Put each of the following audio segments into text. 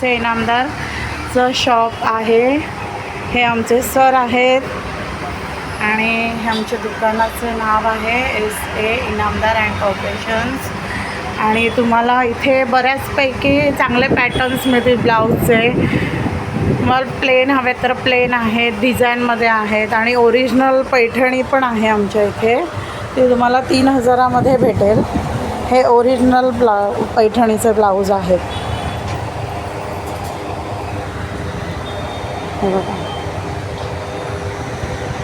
से इनामदारचं shop आहे. हे आमचे सर आहेत. आणि हे आमच्या दुकानाचं नाव आहे S A Inamdar and corporations आणि तुम्हाला इथे बऱ्याचपैकी चांगले पॅटर्न्स मिळतील ब्लाऊजचे तुम्हाला प्लेन हवे तर प्लेन आहेत डिझाईनमध्ये आहेत आणि ओरिजिनल पैठणी पण आहे आमच्या इथे. ती तुम्हाला तीन हजारामध्ये भेटेल. हे ओरिजिनल ब्लाउ पैठणीचे ब्लाऊज आहेत हे बघा.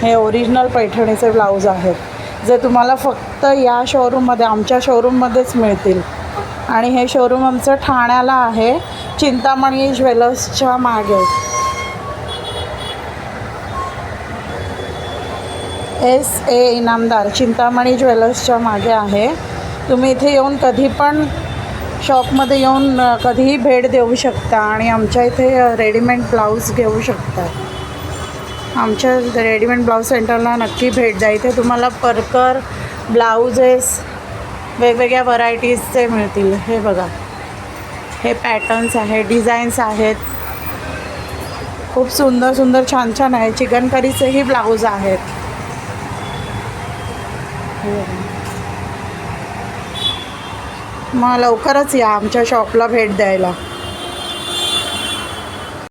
हे ओरिजिनल पैठणीचे ब्लाऊज आहेत. जे तुम्हाला फक्त या शोरूममध्ये आमच्या शोरूममध्येच मिळतील. आणि हे शोरूम आमचं ठाण्याला आहे. चिंतामणी ज्वेलर्सच्या मागे. एस ए इनामदार चिंतामणी ज्वेलर्सच्या मागे आहे. तुम्ही इथे येऊन कधी पण शॉपमध्ये येऊन कधीही भेट देऊ शकता आणि आमच्या इथे रेडीमेड ब्लाऊज घेऊ शकता. आमच्या रेडीमेड ब्लाऊज सेंटरला नक्की भेट द्या. इथे तुम्हाला परकर ब्लाऊजेस वेगवेगळ्या व्हरायटीजचे मिळतील. हे बघा. हे पॅटर्न्स आहे डिझाईन्स आहेत. खूप सुंदर सुंदर छान छान आहे. चिकनकरीचेही ब्लाऊज आहेत. मग लवकरच या आमच्या शॉपला भेट द्यायला.